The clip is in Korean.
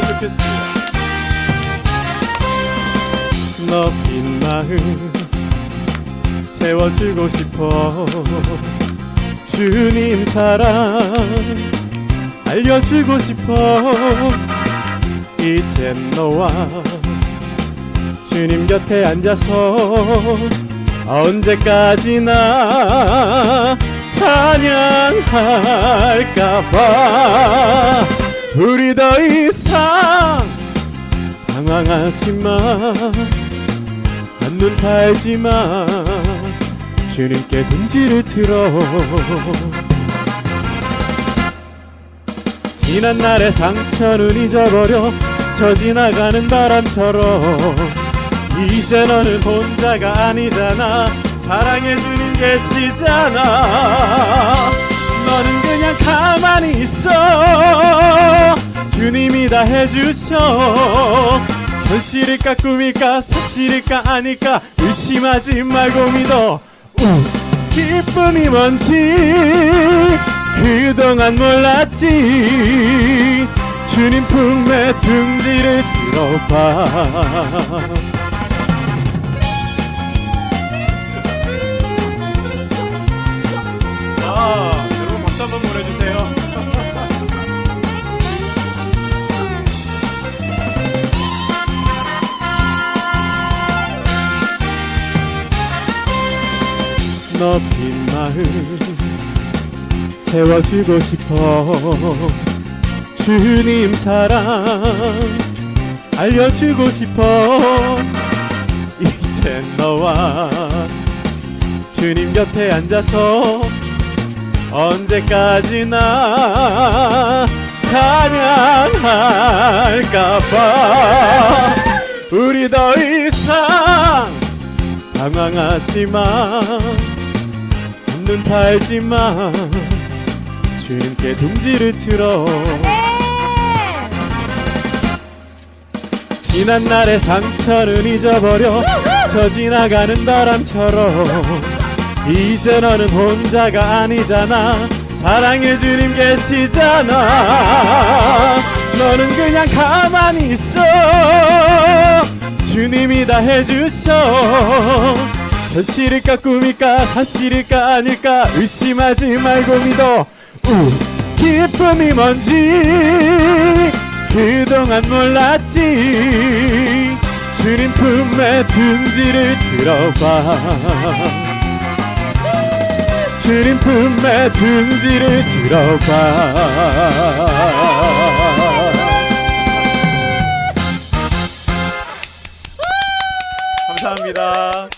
좋겠습니다. 너빈 마음 채워주고 싶어. 주님 사랑 알려주고 싶어. 이젠 너와 주님 곁에 앉아서 언제까지나 찬양할까봐 우리 더 이상. 방황하지마 한눈 팔지 마 주님께 둥지를 틀어. 지난 날의 상처는 잊어버려 스쳐 지나가는 바람처럼. 이제 너는 혼자가 아니잖아. 사랑해주는 계시잖아. 너는 그냥 가만히 있어 다. 해주셔. 현실일까 꿈일까 사실일까 아닐까. 의심하지 말고 믿어. 우, 기쁨이 뭔지 그동안 몰랐지. 주님 품에 둥지를 들어봐 너빈 마음 채워주고 싶어. 주님 사랑. 알려주고 싶어. 이제 너와 주님 곁에 앉아서 언제까지나 찬양할까봐. 우리 더 이상 방황하지 마 눈 팔지마 주님께 둥지를 틀어 지난 날의 상처는 잊어버려 스쳐 지나가는 바람처럼. 이제 너는 혼자가 아니잖아. 사랑의 주님 계시잖아. 너는 그냥 가만히 있어. 주님이 다 해주셔 사실일까 꿈일까 사실일까 아닐까 의심하지 말고 믿어. 우 기쁨이 뭔지 그동안 몰랐지. 주님 품에 둔지를 들어봐. 주님 품에 둔지를 들어봐. 감사합니다.